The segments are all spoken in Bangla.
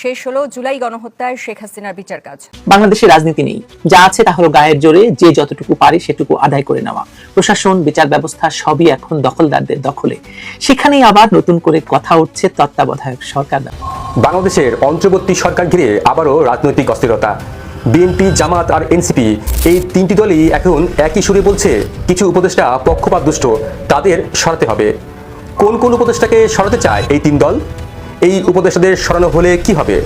শেষ হলো জুলাই গণহত্যায় শেখ হাসিনার বিচার কাজ। বাংলাদেশে রাজনীতি নেই। যা আছে তা হলো গায়ের জোরে যে যতটুকু পারে সেটুকু আদায় করে নেওয়া। প্রশাসন বিচার ব্যবস্থা সবই এখন দখলদারদের দখলে। সেখানেই আবার নতুন করে কথা উঠছে তত্ত্বাবধায়ক সরকার। বাংলাদেশের অন্তর্বর্তী সরকার ঘিরে আবারও রাজনৈতিক অস্থিরতা। বিএনপি জামাত আর এনসিপি এই তিনটি দলই এখন একই সুরে বলছে কিছু উপদেষ্টা পক্ষপাত দুষ্ট তাদের সরাতে হবে। কোন কোন উপদেষ্টাকে সরাতে চায় এই তিন দল? এই উপদেষ্টাদের সরানো হলে কি হবে?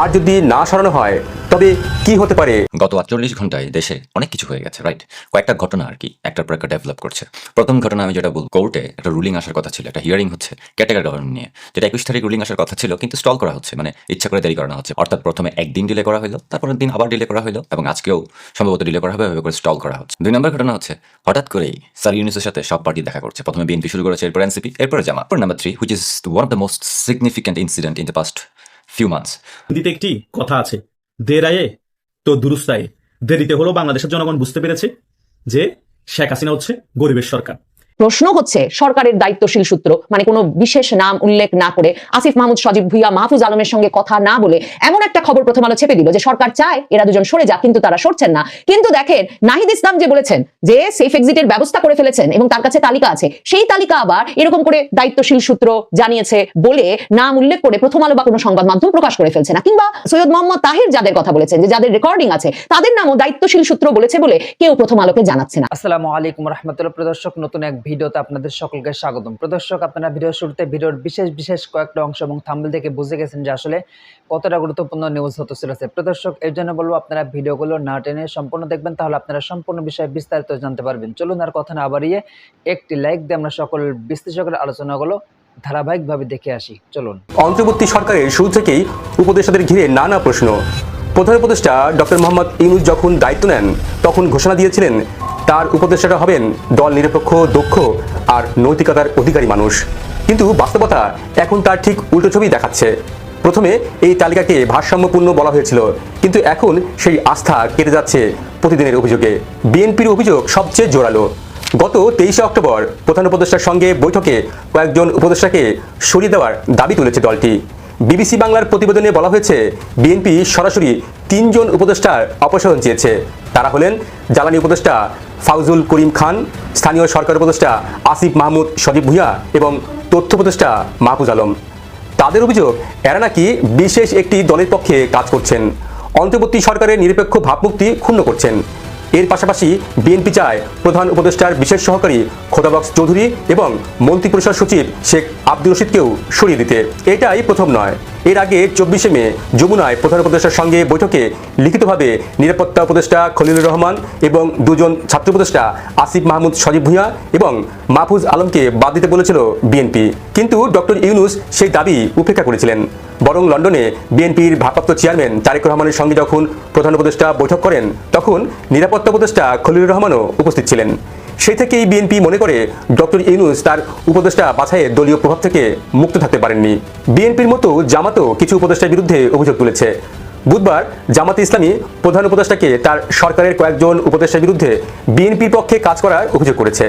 আর যদি না সরানো হয়, তবে কি হতে পারে? গত আটচল্লিশ ঘন্টায় দেশে অনেক কিছু হয়ে গেছে রাইট কয়েকটা ঘটনা আর কি, একটার পর একটা ডেভেলপ করছে। প্রথম ঘটনা আমি যেটা বল কোর্টে একটা রুলিং আসার কথা ছিল, একটা হিয়ারিং হচ্ছে ক্যাটাগরি গভর্নমেন্ট নিয়ে। যেটা একুশ তারিখ রুলিং আসার কথা ছিল, কিন্তু স্টল করা হচ্ছে মানে ইচ্ছা করে দেরি করানো হচ্ছে। অর্থাৎ প্রথমে একদিন ডিলে করা হলো তারপরের দিন আবার ডিলে করা হলো এবং আজকেও সম্ভবত ডিলে করা হবে, এভাবে করে স্টল করা হচ্ছে। দুই নম্বর ঘটনা হচ্ছে, হঠাৎ করেই স্যার ইউনিসের সাথে সব পার্টি দেখা করছে। প্রথমে বিএনপি শুরু করেছে, এরপর এনসিপি এরপরে জামা number three which is one of the most significant incident in the past few months হিন্দিতে একটি কথা আছে। দের আয়ে তো দুরুস্তায়ে। দেরিতে হলো বাংলাদেশের জনগণ বুঝতে পেরেছে যে শেখ হাসিনা হচ্ছে গরিবের সরকার। প্রশ্ন হচ্ছে, সরকারের দায়িত্বশীল সূত্র মানে কোনো বিশেষ নাম উল্লেখ না করে আসিফ মাহমুদ, সজীব ভুইয়া, মাহফুজ আলমের সঙ্গে কথা না বলে এমন একটা খবর প্রথম আলো ছেপে দিল যে সরকার চায় এরা দুজন সরে যাক, কিন্তু তারা সরছেন না। কিন্তু দেখেন, নাহিদ ইসলাম যে বলেছেন যে সেফ এক্সিটের ব্যবস্থা করে ফেলেছেন এবং তার কাছে তালিকা আছে, সেই তালিকা আবার এরকম করে দায়িত্বশীল সূত্র জানিয়েছে বলে নাম উল্লেখ করে প্রথম আলো বা কোনো সংবাদ মাধ্যম প্রকাশ করে ফেলছে না। কিংবা সৈয়দ মোহাম্মদ তাহির যাদের কথা বলেছেন যে যাদের রেকর্ডিং আছে, তাদের নামও দায়িত্বশীল সূত্র বলেছে বলে কেউ প্রথম আলোকে জানাচ্ছে না। আসসালামু আলাইকুম রহমতুল্লাহ প্রদর্শক নতুন এক ভিডিওতে আপনাদের সকলকে স্বাগতম। প্রদর্শক আপনারা ভিডিও শুরুতে ভিডিওর বিশেষ বিশেষ কয়েকটা অংশ এবং থাম্বল থেকে বুঝে গেছেন যে আসলে কতটা গুরুত্বপূর্ণ নিউজ হতে চলেছে প্রদর্শক এর জন্য বলব আপনারা ভিডিওগুলো না টেনে সম্পূর্ণ দেখবেন, তাহলে আপনারা সম্পূর্ণ বিষয়ে বিস্তারিত জানতে পারবেন। চলুন আর কথা না বাড়িয়ে একটি লাইক দিয়ে আমরা সকল বিশ্লেষকের আলোচনাগুলো ধারাবাহিকভাবে দেখে আসি। চলুন। অন্তর্বর্তী সরকারের শুরু থেকেই উপদেষ্টাদের ঘিরে নানা প্রশ্ন। প্রধান উপদেষ্টা ডক্টর মোহাম্মদ ইউনুস যখন দায়িত্ব নেন, তখন ঘোষণা দিয়েছিলেন তার উপদেষ্টারা হবেন দল নিরপেক্ষ, দক্ষ আর নৈতিকতার অধিকারী মানুষ। কিন্তু বাস্তবতা এখন তার ঠিক উল্টো ছবি দেখাচ্ছে। প্রথমে এই তালিকাকে ভারসাম্যপূর্ণ বলা হয়েছিল, কিন্তু এখন সেই আস্থা কেটে যাচ্ছে প্রতিদিনের অভিযোগে। বিএনপির অভিযোগ সবচেয়ে জোরালো। গত তেইশে অক্টোবর প্রধান উপদেষ্টার সঙ্গে বৈঠকে কয়েকজন উপদেষ্টাকে সরিয়ে দেওয়ার দাবি তুলেছে দলটি। বিবিসি বাংলার প্রতিবেদনে বলা হয়েছে, বিএনপি সরাসরি তিনজন উপদেষ্টার অপসারণ চেয়েছে। তারা হলেন জ্বালানি উপদেষ্টা ফাউজুল করিম খান, স্থানীয় সরকার উপদেষ্টা আসিফ মাহমুদ সজীব ভুঁইয়া এবং তথ্য উপদেষ্টা মাহফুজ আলম। তাদের অভিযোগ, এরা নাকি বিশেষ একটি দলের পক্ষে কাজ করছেন। অন্তর্বর্তী সরকারের নিরপেক্ষ ভাবমুক্তি ক্ষুণ্ণ করছেন। এর পাশাপাশি বিএনপি চায় প্রধান উপদেষ্টার বিশেষ সহকারী খোদাবক্স চৌধুরী এবং মন্ত্রিপরিষদ সচিব শেখ আব্দুল রশিদকেও সরিয়ে দিতে। এটাই প্রথম নয়। এর আগে চব্বিশে মে যমুনায় প্রধান উপদেষ্টার সঙ্গে বৈঠকে লিখিতভাবে নিরাপত্তা উপদেষ্টা খলিলুর রহমান এবং দুজন ছাত্র উপদেষ্টা আসিফ মাহমুদ সজীব ভুঁইয়া এবং মাহফুজ আলমকে বাদ দিতে বলেছিল বিএনপি। কিন্তু ডক্টর ইউনুস সেই দাবি উপেক্ষা করেছিলেন। বরং লন্ডনে বিএনপির ভারপ্রাপ্ত চেয়ারম্যান তারেক রহমানের সঙ্গে যখন প্রধান উপদেষ্টা বৈঠক করেন, তখন নিরাপত্তা উপদেষ্টা খলিলুর রহমানও উপস্থিত ছিলেন। সেই থেকেই বিএনপি মনে করে ডক্টর ইউনুস তার উপদেষ্টা বাছাইয়ের দলীয় প্রভাব থেকে মুক্ত থাকতে পারেননি। বিএনপির মতো জামাতও কিছু উপদেষ্টার বিরুদ্ধে অভিযোগ তুলেছে। বুধবার জামাতে ইসলামী প্রধান উপদেষ্টাকে তার সরকারের কয়েকজন উপদেষ্টার বিরুদ্ধে বিএনপির পক্ষে কাজ করার অভিযোগ করেছে।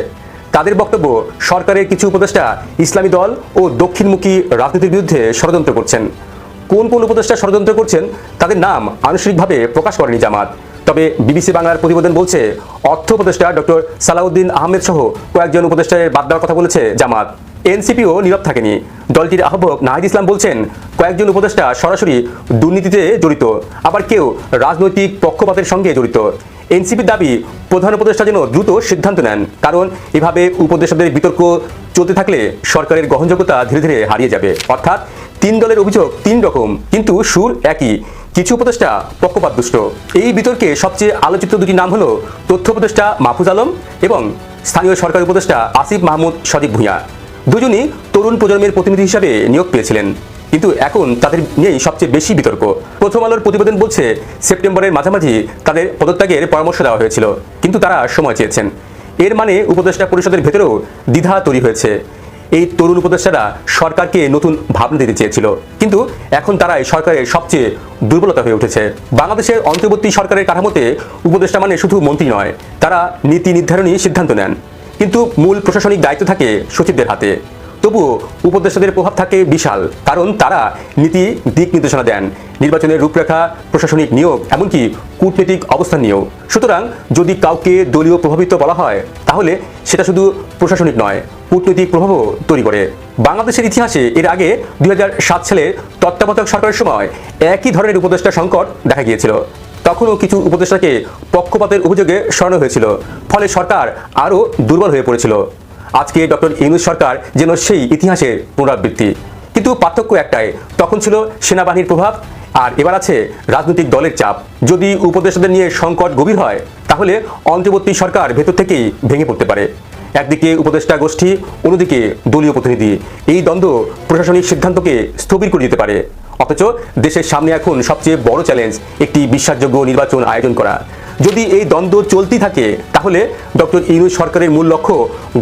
তাদের বক্তব্য, সরকারের কিছু উপদেষ্টা ইসলামী দল ও দক্ষিণমুখী রাজনীতির বিরুদ্ধে ষড়যন্ত্র করছেন। কোন কোন উপদেষ্টা ষড়যন্ত্র করছেন, তাদের নাম আনুষ্ঠানিকভাবে প্রকাশ করেনি জামাত। তবে বিবিসি বাংলার প্রতিবেদন বলছে, অর্থ উপদেষ্টা ডক্টর সালাউদ্দিন আহমেদ সহ কয়েকজন উপদেষ্টার বাদ দেওয়ার কথা বলেছে জামাত। এনসিপিও নীরব থাকেনি। দলটির আহ্বায়ক নাহিদ ইসলাম বলছেন, কয়েকজন উপদেষ্টা সরাসরি দুর্নীতিতে জড়িত, আবার কেউ রাজনৈতিক পক্ষপাতের সঙ্গে জড়িত। এনসিপির দাবি, প্রধান উপদেষ্টা যেন দ্রুত সিদ্ধান্ত নেন, কারণ এভাবে উপদেষ্টাদের বিতর্ক চলতে থাকলে সরকারের গ্রহণযোগ্যতা ধীরে ধীরে হারিয়ে যাবে। অর্থাৎ তিন দলের অভিযোগ তিন রকম, কিন্তু সুর একই। কিছু উপদেষ্টা পক্ষপাত দুষ্ট। এই বিতর্কে সবচেয়ে আলোচিত দুটি নাম হলো তথ্য উপদেষ্টা মাহফুজ আলম এবং স্থানীয় সরকার উপদেষ্টা আসিফ মাহমুদ সজীব ভূঁইয়া। দুজনই তরুণ প্রজন্মের প্রতিনিধি হিসাবে নিয়োগ পেয়েছিলেন। কিন্তু এখন তাদের নিয়েই সবচেয়ে বেশি বিতর্ক। প্রথম আলোর প্রতিবেদন বলছে, সেপ্টেম্বরের মাঝামাঝি তাদের পদত্যাগের পরামর্শ দেওয়া হয়েছিল, কিন্তু তারা সময় চেয়েছেন। এর মানে উপদেষ্টা পরিষদের ভেতরেও দ্বিধা তৈরি হয়েছে। এই তরুণ উপদেষ্টারা সরকারকে নতুন ভাবনা দিতে চেয়েছিল। কিন্তু এখন তারাই সরকারের সবচেয়ে দুর্বলতা হয়ে উঠেছে। বাংলাদেশের অন্তর্বর্তী সরকারের কাঠামোতে উপদেষ্টা মানে শুধু মন্ত্রী নয়, তারা নীতি নির্ধারণী সিদ্ধান্ত নেন। কিন্তু মূল প্রশাসনিক দায়িত্ব থাকে সচিবদের হাতে। তবুও উপদেষ্টাদের প্রভাব থাকে বিশাল, কারণ তারা নীতি, দিক নির্দেশনা দেন, নির্বাচনের রূপরেখা, প্রশাসনিক নিয়োগ, এমনকি কূটনৈতিক অবস্থান নিয়েও। সুতরাং যদি কাউকে দলীয় প্রভাবিত বলা হয়, তাহলে সেটা শুধু প্রশাসনিক নয়, কূটনৈতিক প্রভাবও তৈরি করে। বাংলাদেশের ইতিহাসে এর আগে দু হাজার সাত সালে তত্ত্বাবধায়ক সরকারের সময় একই ধরনের উপদেষ্টা সংকট দেখা গিয়েছিল। তখনও কিছু উপদেষ্টাকে পক্ষপাতের অভিযোগে সরানো হয়েছিল। ফলে সরকার আরও দুর্বল হয়ে পড়েছিল। আজকে ডক্টর ইউনুস সরকার যেন সেই ইতিহাসের পুনরাবৃত্তি। কিন্তু পার্থক্য একটাই, তখন ছিল সেনাবাহিনীর প্রভাব, আর এবার আছে রাজনৈতিক দলের চাপ। যদি উপদেষ্টাদের নিয়ে সংকট গভীর হয়, তাহলে অন্তর্বর্তী সরকার ভেতর থেকেই ভেঙে পড়তে পারে। একদিকে উপদেষ্টা গোষ্ঠী, অন্যদিকে দলীয় প্রতিনিধি। এই দ্বন্দ্ব প্রশাসনিক সিদ্ধান্তকে স্থবির করে দিতে পারে। অথচ দেশের সামনে এখন সবচেয়ে বড় চ্যালেঞ্জ একটি বিশ্বাসযোগ্য নির্বাচন আয়োজন করা। যদি এই দ্বন্দ্ব চলতি থাকে, তাহলে ডক্টর ইউনুস সরকারের মূল লক্ষ্য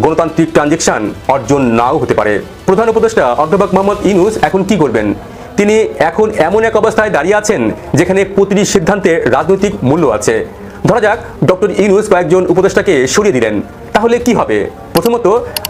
গণতান্ত্রিক ট্রানজেকশন অর্জন নাও হতে পারে। প্রধান উপদেষ্টা অধ্যাপক মোহাম্মদ ইউনুস এখন কি করবেন? তিনি এখন এমন এক অবস্থায় দাঁড়িয়ে আছেন, যেখানে প্রতিটি সিদ্ধান্তে রাজনৈতিক মূল্য আছে। ধরা যাক, ডক্টর ইউনুস কয়েকজন উপদেষ্টাকে সরিয়ে দিলেন। তাহলে কি হবে? প্রথমত,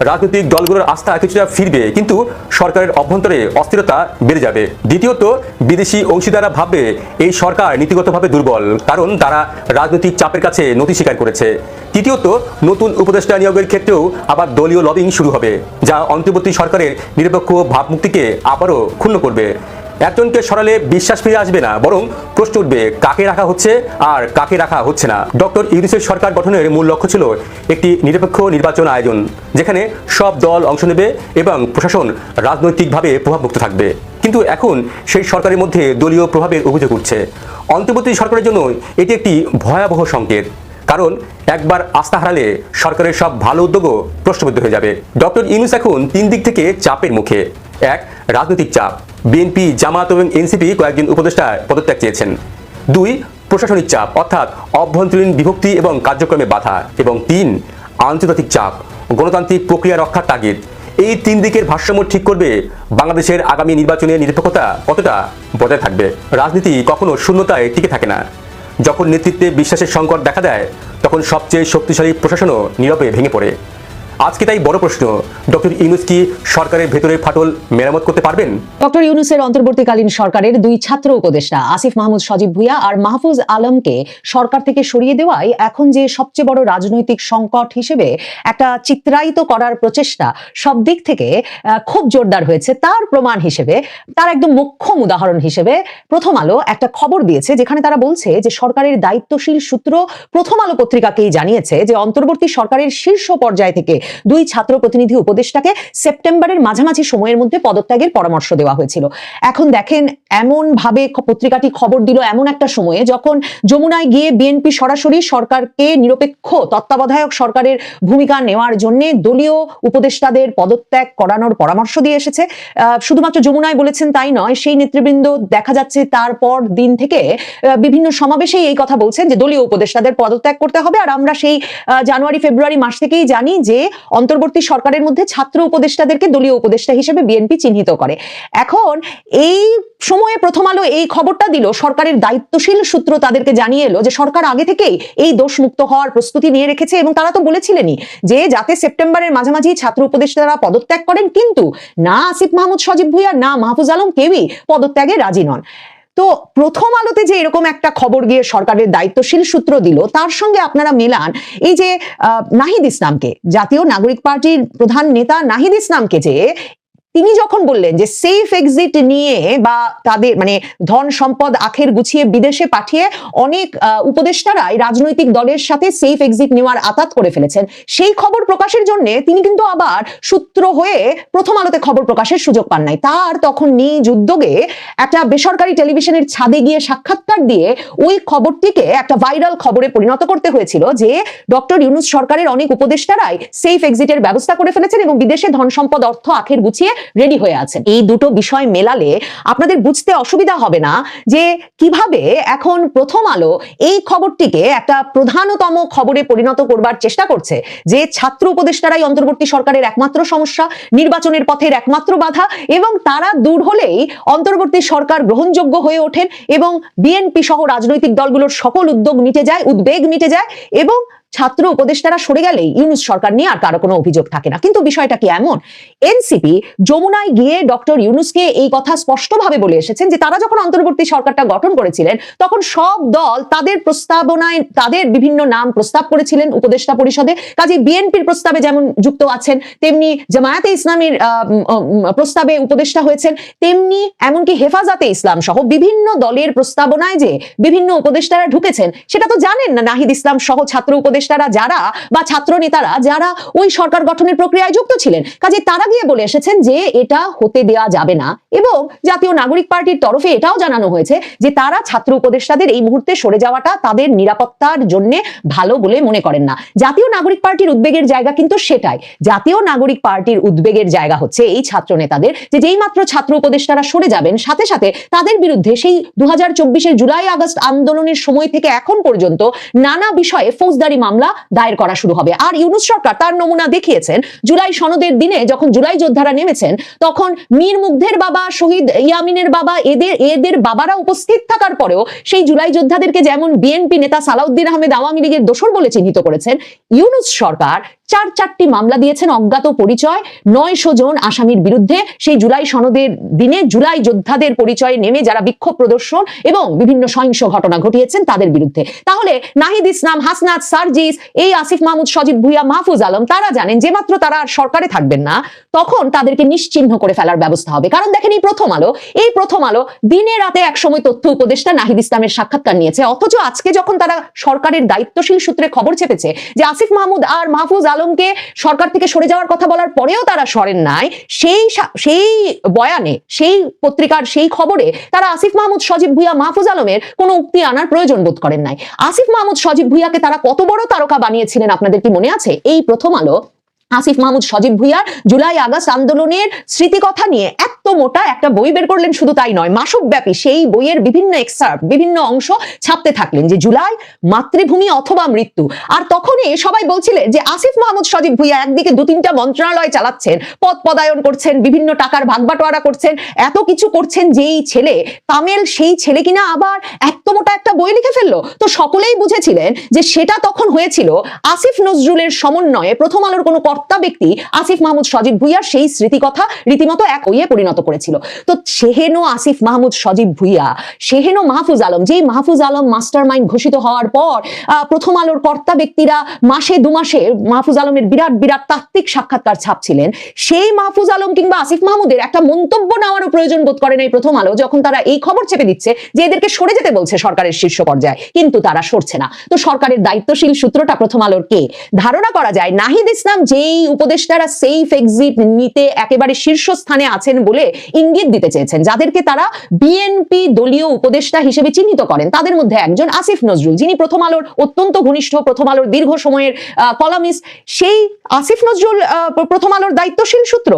রাজনৈতিক দলগুলোর আস্থা কিছুটা ফিরবে, কিন্তু সরকারের অভ্যন্তরে অস্থিরতা বেড়ে যাবে। দ্বিতীয়ত, বিদেশি অংশীদাররা ভাববে, এই সরকার নীতিগতভাবে দুর্বল, কারণ তারা রাজনৈতিক চাপের কাছে নথি স্বীকার করেছে। তৃতীয়ত, নতুন উপদেষ্টা নিয়োগের ক্ষেত্রেও আবার দলীয় লবিং শুরু হবে, যা অন্তর্বর্তী সরকারের নিরপেক্ষ ভাবমুক্তিকে আবারও ক্ষুণ্ণ করবে। একজনকে সরালে বিশ্বাস ফিরে আসবে না, বরং প্রশ্ন উঠবে, কাকে রাখা হচ্ছে আর কাকে রাখা হচ্ছে না? ডক্টর ইউনিসের সরকার গঠনের মূল লক্ষ্য ছিল একটি নিরপেক্ষ নির্বাচন আয়োজন, যেখানে সব দল অংশ নেবে এবং প্রশাসন রাজনৈতিকভাবে প্রভাবমুক্ত থাকবে। কিন্তু এখন সেই সরকারের মধ্যে দলীয় প্রভাবের অভিযোগ উঠছে। অন্তর্বর্তী সরকারের জন্য এটি একটি ভয়াবহ সংকেত, কারণ একবার আস্থা হারালে সরকারের সব ভালো উদ্যোগও প্রশ্নবিদ্ধ হয়ে যাবে। ডক্টর ইউনুস এখন তিন দিক থেকে চাপের মুখে। এক রাজনৈতিক চাপ। বিএনপি, জামাত এবং এনসিপি কয়েকজন উপদেষ্টা পদত্যাগ চেয়েছেন। দুই, প্রশাসনিক চাপ, অর্থাৎ অভ্যন্তরীণ বিভক্তি এবং কার্যক্রমে বাধা। এবং তিন, আন্তর্জাতিক চাপ, গণতান্ত্রিক প্রক্রিয়া রক্ষার তাগিদ। এই তিন দিকের ভারসাম্য ঠিক করবে বাংলাদেশের আগামী নির্বাচনের নিরপেক্ষতা কতটা বজায় থাকবে? রাজনীতি কখনো শূন্যতায় টিকে থাকে না। যখন নেতৃত্বে বিশ্বাসের সংকট দেখা দেয়, তখন সবচেয়ে শক্তিশালী প্রশাসনও নীরবে ভেঙে পড়ে। আজকে তাই বড় প্রশ্ন। ডক্টর ইউনুস কি সরকারের ভেতরের ফাটল মেরামত করতে পারবেন? ডক্টর ইউনুসের অন্তর্বর্তীকালীন সরকারের দুই ছাত্র উপদেষ্টা, আসিফ মাহমুদ সজীব ভুইয়া আর মাহফুজ আলমকে সরকার থেকে সরিয়ে দেওয়াই এখন যে সবচেয়ে বড় রাজনৈতিক সংকট হিসেবে একটা চিত্রায়িত করার প্রচেষ্টা সব দিক থেকে খুব জোরদার হয়েছে। তার প্রমাণ হিসেবে, তার একদম মোক্ষম উদাহরণ হিসেবে প্রথম আলো একটা খবর দিয়েছে, যেখানে তারা বলছে যে সরকারের দায়িত্বশীল সূত্র প্রথম আলো পত্রিকাকেই জানিয়েছে যে অন্তর্বর্তী সরকারের শীর্ষ পর্যায় থেকে দুই ছাত্র প্রতিনিধি উপদেষ্টাকে সেপ্টেম্বরের মাঝামাঝি সময়ের মধ্যে পদত্যাগের পরামর্শ দেওয়া হয়েছিল। এখন দেখেন এমন ভাবে পত্রিকাটি খবর দিল এমন একটা সময়ে যখন যমুনায় গিয়ে বিএনপি সরাসরি সরকারকে নিরপেক্ষ তত্ত্বাবধায়ক সরকারের ভূমিকা নেওয়ার জন্য দলীয় উপদেষ্টাদের পদত্যাগ করানোর পরামর্শ দিয়ে এসেছে। শুধুমাত্র যমুনায় বলেছেন তাই নয়, সেই নেতৃবৃন্দ দেখা যাচ্ছে তারপর দিন থেকে বিভিন্ন সমাবেশেই এই কথা বলছেন যে দলীয় উপদেষ্টাদের পদত্যাগ করতে হবে। আর আমরা সেই জানুয়ারি, ফেব্রুয়ারি মাস থেকেই জানি যে অন্তর্বর্তী সরকারের মধ্যে ছাত্র উপদেষ্টাদেরকে দলীয় উপদেষ্টা হিসেবে বিএনপি চিহ্নিত করে। এখন এই সময়ে প্রথম আলো এই খবরটা দিল। সরকারের দায়িত্বশীল সূত্র তাদেরকে জানিয়ে এলো যে সরকার আগে থেকেই এই দোষ মুক্ত হওয়ার প্রস্তুতি নিয়ে রেখেছে এবং তারা তো বলেছিলেনই যে যাতে সেপ্টেম্বরের মাঝামাঝি ছাত্র উপদেষ্টারা পদত্যাগ করেন কিন্তু না আসিফ মাহমুদ, সজীব ভুইয়া, না মাহফুজ আলম কেউই পদত্যাগে রাজি নন। তো প্রথম আলোতে যে এরকম একটা খবর গিয়ে সরকারের দায়িত্বশীল সূত্র দিল, তার সঙ্গে আপনারা মেলান এই যে নাহিদ ইসলামকে। জাতীয় নাগরিক পার্টির প্রধান নেতা নাহিদ ইসলামকে যে তিনি যখন বললেন যে সেফ এক্সিট নিয়ে বা তাদের মানে ধন সম্পদ আখের গুছিয়ে বিদেশে পাঠিয়ে অনেক উপদেষ্টারাই রাজনৈতিক দলের সাথে সেফ এক্সিট নেওয়ার আতাত করে ফেলেছেন, সেই খবর প্রকাশের জন্য তিনি কিন্তু আবার সূত্র হয়ে প্রথম আলোতে খবর প্রকাশের সুযোগ পান নাই। তার তখন নিজ উদ্যোগে একটা বেসরকারি টেলিভিশনের ছাদে গিয়ে সাক্ষাৎকার দিয়ে ওই খবরটিকে একটা ভাইরাল খবরে পরিণত করতে হয়েছিল যে ডক্টর ইউনুস সরকারের অনেক উপদেষ্টারাই সেফ এক্সিটের ব্যবস্থা করে ফেলেছেন এবং বিদেশে ধন সম্পদ, অর্থ, আখের গুছিয়ে রেডি হয়ে আছেন। এই দুটো বিষয় মেলালে আপনাদের বুঝতে অসুবিধা হবে না যে কীভাবে এখন প্রথম আলো এই খবরটিকে একটা প্রধানতম খবরে পরিণত করবার চেষ্টা করছে, যে ছাত্র উপদেষ্টারাই অন্তর্বর্তী সরকারের একমাত্র সমস্যা, নির্বাচনের পথের একমাত্র বাধা এবং তারা দূর হলেই অন্তর্বর্তী সরকার গ্রহণযোগ্য হয়ে ওঠেন এবং বিএনপি সহ রাজনৈতিক দলগুলোর সকল উদ্যোগ মিটে যায়, উদ্বেগ মিটে যায় এবং ছাত্র উপদেষ্টারা সরে গেলেই ইউনুস সরকার নিয়ে আর কারও কোনো অভিযোগ থাকে না। কিন্তু বিষয়টা কি এমন? এনসিপি যমুনায় গিয়ে ডক্টর ইউনুসকে এই কথা স্পষ্টভাবে বলে এসেছেন যে তারা যখন অন্তর্বর্তী সরকারটা গঠন করেছিলেন, তখন সব দল তাদের প্রস্তাবনায় তাদের বিভিন্ন নাম প্রস্তাব করেছিলেন উপদেষ্টা পরিষদে। কাজে বিএনপির প্রস্তাবে যেমন যুক্ত আছেন, তেমনি জামায়াতে ইসলামের প্রস্তাবে উপদেষ্টা হয়েছেন, তেমনি এমনকি হেফাজতে ইসলাম সহ বিভিন্ন দলের প্রস্তাবনায় যে বিভিন্ন উপদেষ্টারা ঢুকেছেন, সেটা তো জানেন না নাহিদ ইসলাম সহ ছাত্র উপদেষ্টারা যারা বা ছাত্র নেতারা যারা ওই সরকার গঠনের প্রক্রিয়ায় যুক্ত ছিলেন, কাজে তারা গিয়ে বলে এসেছেন যে এটা হতে দেয়া যাবে না। এবং জাতীয় নাগরিক পার্টির তরফে এটাও জানানো হয়েছে যে তারা ছাত্র উপদেষ্টাদের এই মুহূর্তে সরে যাওয়াটা তাদের নিরাপত্তার জন্য ভালো বলে মনে করেন না। জাতীয় নাগরিক পার্টির উদ্বেগের জায়গা কিন্তু সেটাই। জাতীয় নাগরিক পার্টির উদ্বেগের জায়গা হচ্ছে এই ছাত্র নেতাদের যে যেই মাত্র ছাত্র উপদেষ্টারা সরে যাবেন, সাথে সাথে তাদের বিরুদ্ধে সেই দু হাজার জুলাই আগস্ট আন্দোলনের সময় থেকে এখন পর্যন্ত নানা বিষয়ে ফৌজদারি মামলা দায়ের করা শুরু হবে। আর ইউনুস সরকার তার নমুনা দেখিয়েছেন, জুলাই সনদের দিনে যখন জুলাই যোদ্ধারা নেমেছেন, তখন মীর মুগ্ধের বাবা, শহীদ ইয়ামিনের বাবা, এদের এদের বাবারা উপস্থিত থাকার পরেও সেই জুলাই যোদ্ধাদেরকে যেমন বিএনপি নেতা সালাউদ্দিন আহমেদ আওয়ামী লীগের দোষর বলে চিহ্নিত করেছেন, ইউনুস সরকার চার চারটি মামলা দিয়েছেন অজ্ঞাত পরিচয়। নয়শো জন আসামির বিরুদ্ধে সেই জুলাই সনদের দিনে জুলাই যোদ্ধাদের পরিচয়ে নেমে যারা বিক্ষোভ প্রদর্শন এবং বিভিন্ন সহিংস ঘটনা ঘটিয়েছেন তাদের বিরুদ্ধে। তাহলে নাহিদ ইসলাম, হাসনাত, সার্জিস, এই আসিফ মাহমুদ, সজিব ভুইয়া, মাহফুজ আলম, তারা জানেন যে মাত্র তারা আর সরকারে থাকবেন না, তখন তাদেরকে নিশ্চিহ্ন করে ফেলার ব্যবস্থা হবে। কারণ দেখেন এই প্রথম আলো, এই প্রথম আলো দিনে রাতে একসময় তথ্য উপদেষ্টা নাহিদ ইসলামের সাক্ষাৎকার নিয়েছে। অথচ আজকে যখন তারা সরকারের দায়িত্বশীল সূত্রে খবর চেপেছে যে আসিফ মাহমুদ আর মাহফুজ আলমকে সরকার থেকে সরে যাওয়ার কথা বলার পরেও তারা সরেন নাই। সেই সেই বয়ানে, সেই পত্রিকার সেই খবরে তারা আসিফ মাহমুদ, সজীব ভুইয়া, মাহফুজ আলমের কোনো উক্তি আনার প্রয়োজন বোধ করেন নাই। আসিফ মাহমুদ, সজীব ভুইয়াকে তারা কত বড় তারকা বানিয়েছিলেন আপনাদের কি মনে আছে? এই প্রথম আলো আসিফ মাহমুদ, সজীব ভুইয়ার জুলাই, আগস্ট আন্দোলনের স্মৃতিকথা নিয়ে এত মোটা একটা বই বের করলেন শুধু তাই নয় মাসব ব্যাপী সেই বইয়ের বিভিন্ন এক্সার্ট বিভিন্ন অংশ ছাপতে থাকলেন যে জুলাই, মাতৃভূমি অথবা মৃত্যু। আর তখনই সবাই বলছিলেন যে আসিফ মাহমুদ, সজীব ভুইয়া একদিকে দু তিনটা মন্ত্রণালয় চালাচ্ছেন, পদ পদায়ন করছেন, বিভিন্ন টাকার ভাগবাটোয়ারা করছেন, এত কিছু করছেন যেই ছেলে, তামেল সেই ছেলে কিনা আবার এত মোটা একটা বই লিখে ফেলল? তো সকলেই বুঝেছিলেন যে সেটা তখন হয়েছিল আসিফ নজরুলের সমন্বয়ে প্রথম আলোর কোনো কর্তা ব্যক্তি আসিফ মাহমুদ সজীব ভুইয়ার সেই স্মৃতিকথা রীতিমতো এক ওয়ে পরিণত করেছিল। তো সেহেনো আসিফ মাহমুদ সজীব ভুইয়া, সেহেনো মাহফুজ আলম, যেই মাহফুজ আলম মাস্টার মাইন্ড ঘোষিত হওয়ার পর প্রথম আলোর কর্তা ব্যক্তিরা মাসে দু মাসে মাহফুজ আলমের বিরাট বিরাট তাত্ত্বিক সাক্ষাৎকার ছাপছিলেন। সেই মাহফুজ আলম কিংবা আসিফ মাহমুদের একটা মন্তব্য নেওয়ারও প্রয়োজন বোধ করেন এই প্রথম আলো, যখন তারা এই খবর চেপে দিচ্ছে যে এদেরকে সরে যেতে বলছে সরকারের শীর্ষ পর্যায়ে, কিন্তু তারা সরছে না। তো সরকারের দায়িত্বশীল সূত্রটা প্রথম আলোর কে? ধারণা করা যায় নাহিদ ইসলাম যেই উপদেষ্টারা সেফ এক্সিট নিতে একেবারে শীর্ষস্থানে আছেন বলে ইঙ্গিত দিতে চেয়েছেন, যাদেরকে তারা বিএনপি দলীয় উপদেষ্টা হিসেবে চিহ্নিত করেন। তাদের মধ্যে একজন আসিফ নজরুল, যিনি প্রথম আলোর অত্যন্ত ঘনিষ্ঠ, প্রথম আলোর দীর্ঘ সময়ের কলামিস্ট, সেই আসিফ নজরুল প্রথম আলোর দায়িত্বশীল সূত্র।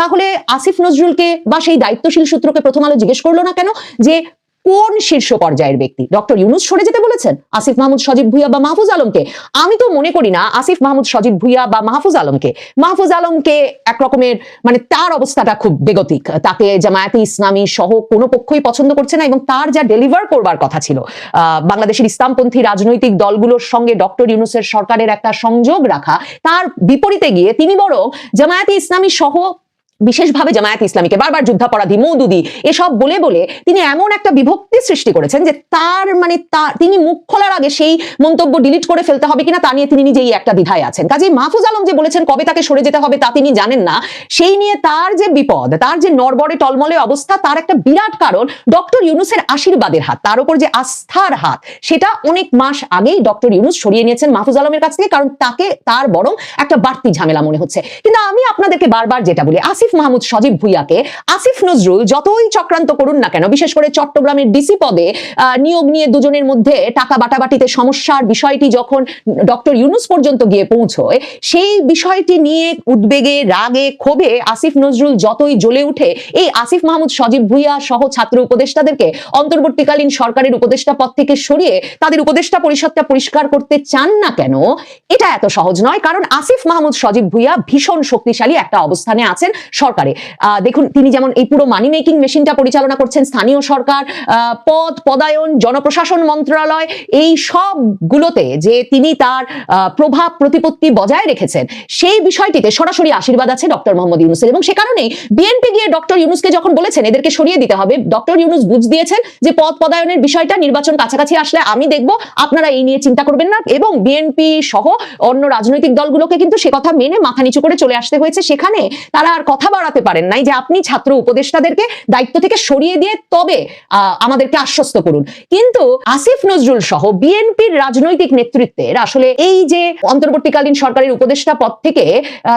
তাহলে আসিফ নজরুলকে বা সেই দায়িত্বশীল সূত্রকে প্রথম আলো জিজ্ঞেস করল না কেন যে কোন শীর্ষ পর্যায়ের ব্যক্তি? ডক্টর ইউনুস সরে যেতে বলেছেন। আসিফ মাহমুদ, সজীব ভুইয়া বা মাহফুজ আলমকে। আমি তো মনে করি না আসিফ মাহমুদ, সজীব ভুইয়া বা মাহফুজ আলমকে। মাহফুজ আলমকে একরকমের মানে তার অবস্থাটা খুব বেগতিক। তাকে জামায়াতে ইসলামী সহ কোনো পক্ষই পছন্দ করছে না এবং তার যা ডেলিভার করবার কথা ছিল বাংলাদেশের ইসলামপন্থী রাজনৈতিক দলগুলোর সঙ্গে ডক্টর ইউনুসের সরকারের একটা সংযোগ রাখা, তার বিপরীতে গিয়ে তিনি বরং জামায়াতে ইসলামী সহ বিশেষভাবে জামায়াত ইসলামীকে বারবার যুদ্ধাপরাধী, মৌদুদি, এসব বলে বলে তিনি এমন একটা বিভক্তি সৃষ্টি করেছেন যে তার মানে তার তিনি মুখ খোলার আগে সেই মন্তব্য ডিলিট করে ফেলতে হবে কিনা তা নিয়ে তিনি নিজেই একটা দ্বিধায় আছেন। কাজেই মাহফুজ আলম যে বলেছেন কবে তাকে সরে যেতে হবে তা তিনি জানেন না। সেই নিয়ে তার যে বিপদ, তার যে নরবরে টলমলে অবস্থা, তার একটা বিরাট কারণ ডক্টর ইউনুসের আশীর্বাদের হাত, তার উপর যে আস্থার হাত, সেটা অনেক মাস আগেই ডক্টর ইউনুস সরিয়ে নিয়েছেন মাহফুজ আলমের কাছ থেকে, কারণ তাকে, তার বরং একটা বাড়তি ঝামেলা মনে হচ্ছে। কিন্তু আমি আপনাদেরকে বারবার যেটা বলি, আসিফ মাহমুদ সজীব ভুইয়াকে আসিফ নজরুল যতই চক্রান্ত করুন না কেন, বিশেষ করে চট্টগ্রামের ডিসি পদে নিয়োগ নিয়ে দুজনের মধ্যে টাকা বাটাবাটিতে সমস্যার বিষয়টি যখন ডক্টর ইউনুস পর্যন্ত গিয়ে পৌঁছয়, সেই বিষয়টি নিয়ে উদ্বেগে, রাগে, ক্ষোভে আসিফ নজরুল যতই জ্বলে উঠে, এই আসিফ মাহমুদ সজীব ভুইয়া সহ ছাত্র উপদেষ্টাদেরকে অন্তর্বর্তীকালীন সরকারের উপদেষ্টা পদ থেকে সরিয়ে তাদের উপদেষ্টা পরিষদটা পরিষ্কার করতে চান না কেন, এটা এত সহজ নয়। কারণ আসিফ মাহমুদ সজীব ভুইয়া ভীষণ শক্তিশালী একটা অবস্থানে আছেন। সরকারে। দেখুন, তিনি যেমন এই পুরো মানি মেকিং মেশিনটা পরিচালনা করছেন স্থানীয় সরকার পদ, পদায়ন, জনপ্রশাসন মন্ত্রণালয়, এই সবগুলোতে যে তিনি তার প্রভাব, প্রতিপত্তি বজায় রেখেছেন, সেই বিষয়টিতে সরাসরি আশীর্বাদ আছে ডক্টর মোহাম্মদ ইউনুসের। এবং সে কারণেই বিএনপি গিয়ে ডক্টর ইউনুসকে যখন বলেছেন, এদেরকে সরিয়ে দিতে হবে, ডক্টর ইউনুস বুঝ দিয়েছেন যে পদ পদায়নের বিষয়টা নির্বাচন কাছাকাছি আসলে আমি দেখব, আপনারা এই নিয়ে চিন্তা করবেন না। এবং বিএনপি সহ অন্য রাজনৈতিক দলগুলোকে কিন্তু সে কথা মেনে মাথা নিচু করে চলে আসতে হয়েছে। সেখানে তারা আর কথা বাড়াতে পারেন নাই যে আপনি ছাত্র উপদেষ্টাদেরকে দায়িত্ব থেকে সরিয়ে দিয়ে তবে আমাদেরকে আশ্বস্ত করুন। কিন্তু আসিফ নজরুল সহ বিএনপির রাজনৈতিক নেতৃত্বের আসলে এই যে অন্তর্বর্তীকালীন সরকারের উপদেষ্টা পদ থেকে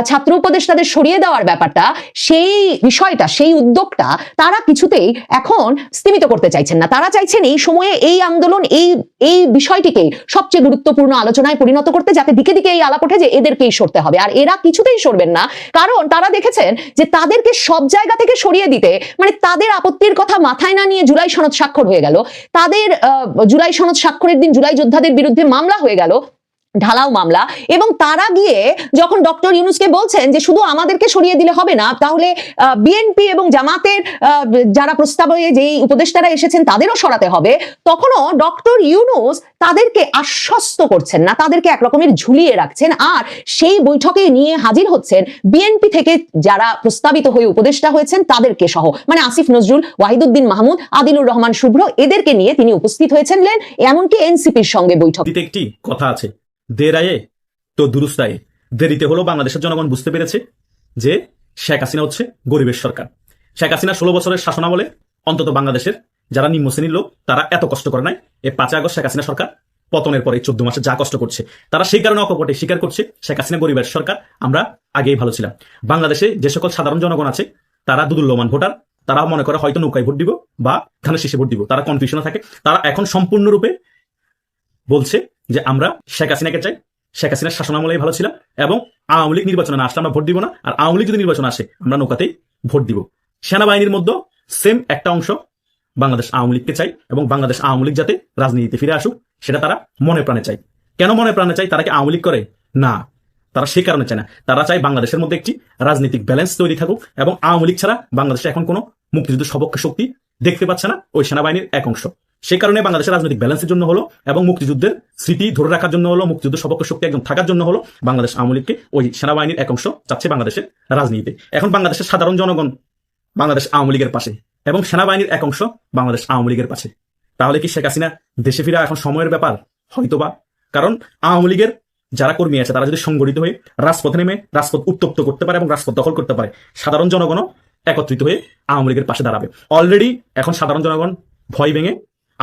ছাত্র উপদেষ্টাদের সরিয়ে দেওয়ার ব্যাপারটা, সেই বিষয়টা, সেই উদ্যোগটা তারা কিছুতেই এখন স্থিমিত করতে চাইছেন না। তারা চাইছেন এই সময়ে এই আন্দোলন, এই এই বিষয়টিকে সবচেয়ে গুরুত্বপূর্ণ আলোচনায় পরিণত করতে যাতে দিকে দিকে এই আলাপ ওঠে যে এদেরকেই সরতে হবে। আর এরা কিছুতেই সরবেন না। কারণ তারা দেখেছেন যে তাদেরকে সব জায়গা থেকে সরিয়ে দিতে মানে তাদের আপত্তির কথা মাথায় না নিয়ে জুলাই সনদ স্বাক্ষর হয়ে গেল, তাদের জুলাই সনদ স্বাক্ষরের দিন জুলাই যোদ্ধাদের বিরুদ্ধে মামলা হয়ে গেল ঢালাও মামলা এবং তারা গিয়ে যখন ডক্টর ইউনুসকে বলছেন যে শুধু আমাদেরকে সরিয়ে দিলে হবে না, তাহলে বিএনপি এবং জামাতের যারা প্রস্তাবে যেই উপদেষ্টারা এসেছেন তাদেরও সরাতে হবে। তখনও ডক্টর ইউনুস তাদেরকে আশ্বস্ত করছেন না, তাদেরকে একরকমের ঝুলিয়ে রাখছেন আর সেই বৈঠকে নিয়ে হাজির হচ্ছেন বিএনপি থেকে যারা প্রস্তাবিত হয়ে উপদেষ্টা হয়েছেন তাদেরকে সহ। মানে আসিফ নজরুল, ওয়াহিদুদ্দিন মাহমুদ, আদিলুর রহমান শুভ্র এদেরকে নিয়ে তিনি উপস্থিত হয়েছেন এমনকি এনসিপির সঙ্গে বৈঠক। একটি কথা আছে। দের আয়ে তো দুরুস্তায়ে দেরিতে হলো বাংলাদেশের জনগণ বুঝতে পেরেছে যে শেখ হাসিনা হচ্ছে গরিবের সরকার। শেখ হাসিনা ষোলো বছরের শাসনামলে অন্তত বাংলাদেশের যারা নিম্ন শ্রেণির লোক, তারা এত কষ্ট করে নাই। এই পাঁচই আগস্ট শেখ হাসিনা সরকার পতনের পরে চোদ্দ মাসে যা কষ্ট করছে, তারা সেই কারণে অকপটে স্বীকার করছে, শেখ হাসিনা গরিবের সরকার, আমরা আগেই ভালো ছিলাম। বাংলাদেশে যে সকল সাধারণ জনগণ আছে, তারা দুদুল্যমান ভোটার তারা মনে করে হয়তো নৌকায় ভোট দিব বা ধানের শীষে ভোট দিব, তারা কনফিউশনে থাকে, তারা এখন সম্পূর্ণরূপে বলছে যে আমরা শেখ হাসিনাকে চাই, শেখ হাসিনার শাসনামলেই ভালো ছিলাম এবং আওয়ামী লীগ নির্বাচনে না আসলে আমরা ভোট দিব না, আর আওয়ামী লীগ যদি নির্বাচন আসে, আমরা নৌকাতেই ভোট দিব। সেনাবাহিনীর মধ্যে সেম একটা অংশ বাংলাদেশ আওয়ামী লীগকে চাই এবং বাংলাদেশ আওয়ামী লীগ যাতে রাজনীতিতে ফিরে আসুক, সেটা তারা মনে প্রাণে চাই কেন মনে প্রাণে চাই তারা কি আওয়ামী লীগ করে? না। তারা সেই কারণে চায় না। তারা চায় বাংলাদেশের মধ্যে একটি রাজনৈতিক ব্যালেন্স তৈরি থাকুক এবং আওয়ামী লীগ ছাড়া বাংলাদেশে এখন কোনো মুক্তিযুদ্ধ সপক্ষ শক্তি দেখতে পাচ্ছে না ওই সেনাবাহিনীর এক অংশ। সেই কারণে বাংলাদেশের রাজনৈতিক ব্যালেন্সের জন্য হলো এবং মুক্তিযুদ্ধের স্মৃতি ধরে রাখার জন্য হলো, মুক্তিযুদ্ধ সপক্ষ শক্তি একজন থাকার জন্য হলো বাংলাদেশ আওয়ামী লীগকে ওই সেনাবাহিনীর এক অংশ চাচ্ছে বাংলাদেশের রাজনীতিতে। এখন বাংলাদেশের সাধারণ জনগণ বাংলাদেশ আওয়ামী লীগের পাশে এবং সেনাবাহিনীর এক অংশ বাংলাদেশ আওয়ামী লীগের পাশে। তাহলে কি শেখ হাসিনা দেশে ফিরা এখন সময়ের ব্যাপার? হয়তোবা। কারণ আওয়ামী লীগের যারা কর্মী আছে, তারা যদি সংগঠিত হয়ে রাজপথে নেমে রাজপথ উত্তপ্ত করতে পারে এবং রাজপথ দখল করতে পারে, সাধারণ জনগণও একত্রিত হয়ে আওয়ামী লীগের পাশে দাঁড়াবে। অলরেডি এখন সাধারণ জনগণ ভয় ভেঙে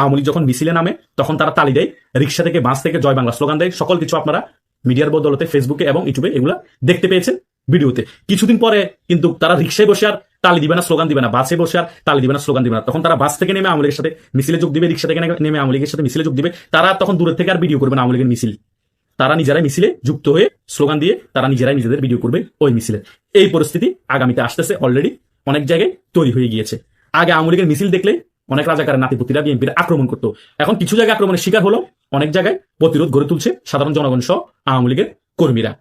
আওয়ামী যখন মিছিলে নামে, তখন তারা তালি দেয়, রিক্সা থেকে বাস থেকে জয় বাংলা স্লোগান দেয়, সকল কিছু আপনারা মিডিয়ার বদলতে ফেসবুকে এবং ইউটিউবে এগুলা দেখতে পেয়েছেন ভিডিওতে। কিছুদিন পরে কিন্তু তারা রিক্সায় বসে আর তালি দিবে না, স্লোগান দিবে না, বাসে বসে আর তালি দিবে না, স্লোগান দিবে না। তখন তারা বাস থেকে নেমে আওয়ামী লীগের সাথে মিছিলে যোগ দিবে, রিক্সা থেকে নেমে আওয়ামী লীগের সাথে মিছিলে যোগ দিবে। তারা তখন দূরের থেকে আর ভিডিও করবে না আওয়ামী লীগের মিছিল। তারা নিজেরাই মিছিলে যুক্ত হয়ে স্লোগান দিয়ে তারা নিজেরাই নিজেদের ভিডিও করবে ওই মিছিলে। এই পরিস্থিতি আগামীতে আসতেছে অলরেডি অনেক জায়গায় তৈরি হয়ে গিয়েছে। আগে আওয়ামী লীগের মিছিল দেখলে অনেক রাজাকারের নাতিপুতিরা বিএনপির আক্রমণ করতো। এখন কিছু জায়গায় আক্রমণের শিকার হলো, অনেক জায়গায় প্রতিরোধ গড়ে তুলছে সাধারণ জনগণ সহ আওয়ামী লীগের কর্মীরা।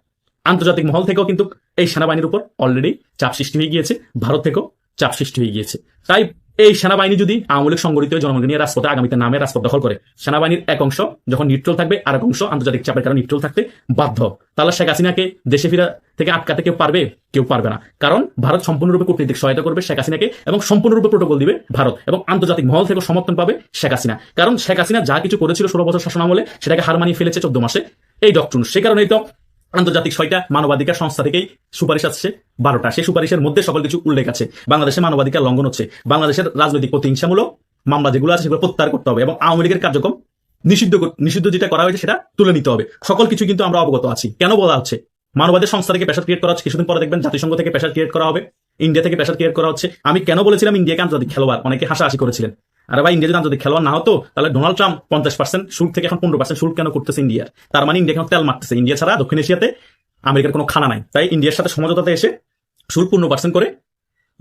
আন্তর্জাতিক মহল থেকেও কিন্তু এই সেনাবাহিনীর উপর অলরেডি চাপ সৃষ্টি হয়ে গিয়েছে, ভারত থেকেও চাপ সৃষ্টি হয়ে গিয়েছে। তাই এই সেনাবাহিনী যদি আওয়ামী লীগ সংগঠিত জনগণকে নিয়ে রাজপথে আগামীতে নামে রাজপথ দখল করে, সেনাবাহিনীর এক অংশ যখন নিউট্রাল থাকবে আর এক অংশ আন্তর্জাতিক চাপের কারণে নিউট্রাল থাকতে বাধ্য। তাহলে শেখ হাসিনাকে দেশে ফিরা থেকে আটকাতে কেউ পারবে? কেউ পারবে না। কারণ ভারত সম্পূর্ণরূপে কূটনীতিক সহায়তা করবে শেখ হাসিনাকে এবং সম্পূর্ণরূপে প্রোটোকল দিবে ভারত এবং আন্তর্জাতিক মহল থেকে সমর্থন পাবে শেখ হাসিনা। কারণ শেখ হাসিনা যা কিছু করেছিল ষোলো বছর শাসন আমলে সেটাকে হার মানিয়ে ফেলেছে চোদ্দ মাসে। এই ডক্টর সে কারণেই তো আন্তর্জাতিক ছয়টা মানবাধিকার সংস্থা থেকেই সুপারিশ আসছে, বারোটা। সেই সুপারিশের মধ্যে সকল কিছু উল্লেখ আছে। বাংলাদেশে মানবাধিকার লঙ্ঘন হচ্ছে। বাংলাদেশের রাজনৈতিক প্রতিহিংসামূলক মামলা যেগুলো আছে সেগুলো প্রত্যাহার করতে হবে এবং আওয়ামী লীগের কার্যক্রম নিষিদ্ধ নিষিদ্ধ যেটা করা হয়েছে সেটা তুলে নিতে হবে। সকল কিছু কিন্তু আমরা অবগত আছি। কেন বলা হচ্ছে? মানবাধিকার সংস্থা থেকে প্রেশার ক্রিয়েট করা হচ্ছে। কিছুদিন পরে দেখবেন জাতিসংঘ থেকে প্রেশার ক্রিয়েট করা হবে। ইন্ডিয়া থেকে প্রেশার ক্রিয়েট করা হচ্ছে। আমি কেন বলেছিলাম ইন্ডিয়াকে আন্তর্জাতিক খেলোয়াড়? অনেকে হাসাহাসি করেছিলেন। আর ভাই ইন্ডিয়া যদি আন্তর্জাতিক খেলোয়াড় না হতো, তাহলে ডোনাল্ড ট্রাম্প পঞ্চাশ পার্সেন্ট শুল্ক থেকে এখন পনেরো পার্সেন্ট শুল্ক কেন করতেছে ইন্ডিয়ার তার মানে ইন্ডিয়া কেন তেল মারতেছে। ইন্ডিয়া ছাড়া দক্ষিণ এশিয়াতে আমেরিকার কোনো খানা নাই। তাই ইন্ডিয়ার সাথে সমঝোতাতে এসে শুল্ক পনেরো পার্সেন্ট করে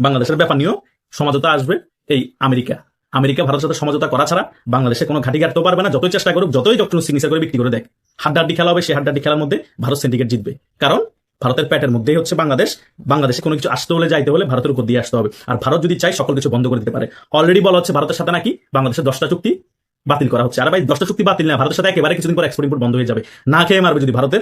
বাংলাদেশের ব্যাপার নিয়েও সমঝোতা আসবে এই আমেরিকা। আমেরিকা ভারতের সাথে সমঝোতা করা ছাড়া বাংলাদেশে কোনো ঘাটি গাড়তেও পারবে না। যতই চেষ্টা করুক, যতই ডক্টর সিগনেচার করে বিক্রি করে দেখ হাড্ডাড্ডি খেলা হবে, সেই হাড্ডাড্ডি খেলার মধ্যে ভারত সিন্ডিকেট জিতবে। কারণ ভারতের প্যাটের মধ্যেই হচ্ছে বাংলাদেশ। বাংলাদেশে কোনো কিছু আসতে হলে যাইতে হলে ভারতের উপর দিয়ে আসতে হবে। আর ভারত যদি চাই সকল কিছু বন্ধ করে দিতে পারে। অলরেডি বলা হচ্ছে ভারতের সাথে নাকি বাংলাদেশের দশটা চুক্তি বাতিল করা হচ্ছে। আর ভাই, দশটা চুক্তি বাতিল না, ভারতের সাথে একেবারে কিছুদিন পর এক্সপোর্ট ইম্পোর্ট বন্ধ হয়ে যাবে। না খেয়ে মারবে যদি ভারতের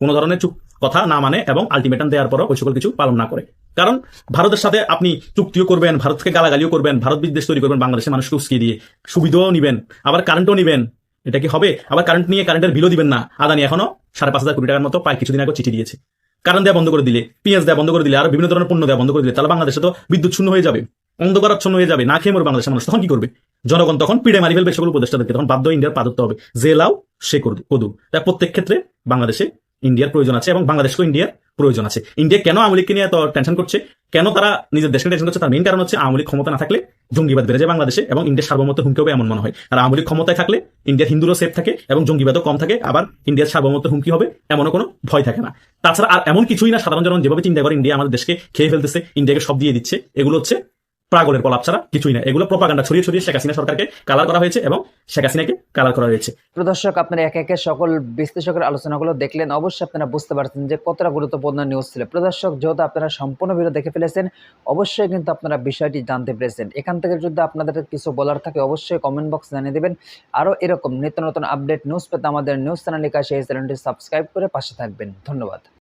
কোনো ধরনের চুক কথা না মানে এবং আলটিমেটাম দেওয়ার পরও ওই সকল কিছু পালন না করে। কারণ ভারতের সাথে আপনি চুক্তিও করবেন, ভারতকে গালাগালিও করবেন, ভারত বিদ্বেষ তৈরি করবেন বাংলাদেশের মানুষকে উস্কিয়ে দিয়ে। সুবিধাও নিবেন, আবার কারেন্টও নিবেন। এটা কি হবে? আবার কারেন্ট নিয়ে কারেন্টের বিলও দিবেন না। আদানি এখনও সাড়ে পাঁচ হাজার কোটি টাকার মতো প্রায় কিছুদিন আগে চিঠি দিয়েছে। কারেন্ট দেওয়া বন্ধ করে দিলে, পেঁয়াজ দেওয়া বন্ধ করে দিলে, আর বিভিন্ন ধরনের পণ্য দেওয়া বন্ধ করে দিলে, তাহলে বাংলাদেশে তো বিদ্যুৎ শূন্য হয়ে যাবে অন্ধকারাচ্ছন্ন হয়ে যাবে, না খেয়ে মরবে বাংলাদেশের মানুষ, তখন কি করবে? জনগণ তখন পিড়ে মারি ফেলবে সকল উপদেষ্টাদেরকে, তখন বাধ্য ইন্ডিয়ার পাদত্ত হবে, যে লাও সে করু- কদু তাই প্রত্যেক ক্ষেত্রে বাংলাদেশে ইন্ডিয়ার প্রয়োজন আছে এবং বাংলাদেশকেও ইন্ডিয়ার প্রয়োজন আছে। ইন্ডিয়া কেন আওয়ামী লীগকে নিয়ে এত টেনশন করছে? কেন তারা নিজের দেশকে টেনশন করছে? তার মেইন কারণ হচ্ছে আওয়ামী লীগ ক্ষমতা না থাকলে জঙ্গিবাদ বেড়ে যায় বাংলাদেশে এবং ইন্ডিয়ার সার্বভৌমত্ব হুমকি হবে এমন মনে হয়। আর আওয়ামী ক্ষমতায় থাকলে ইন্ডিয়ার হিন্দুরও সেফ থাকে এবং জঙ্গিবাদও কম থাকে, আবার ইন্ডিয়ার সার্বভৌমত্ব হুমকি হবে এমনও কোনো ভয় থাকে না। তাছাড়া আর এমন কিছুই না সাধারণ জনগণ যেভাবে চিন্তা করে ইন্ডিয়া আমাদের দেশকে খেয়ে ফেলতেছে, ইন্ডিয়াকে সব দিয়ে দিচ্ছে, এগুলো হচ্ছে প্রাগলের পলাপ ছাড়া কিছুই না। এগুলো প্রপাগান্ডা ছড়িয়ে ছড়িয়ে শেখ হাসিনা সরকারকে কালার করা হয়েছে এবং শেখ হাসিনাকে কালার করা হয়েছে। প্রদর্শক আপনারা একে একে সকল বিশ্লেষকের আলোচনাগুলো দেখলেন। অবশ্যই আপনারা বুঝতে পারছেন যে কতটা গুরুত্বপূর্ণ নিউজ ছিল। প্রদর্শক যেহেতু আপনারা সম্পূর্ণ ভিডিও দেখে ফেলেছেন, অবশ্যই কিন্তু আপনারা বিষয়টি জানতে পেরেছেন। এখান থেকে যদি আপনাদের কিছু বলার থাকে, অবশ্যই কমেন্ট বক্স জানিয়ে দেবেন। আরও এরকম নিত্য নতুন আপডেট নিউজ পেতে আমাদের নিউজ চ্যানেল লিখা সেই চ্যানেলটি সাবস্ক্রাইব করে পাশে থাকবেন। ধন্যবাদ।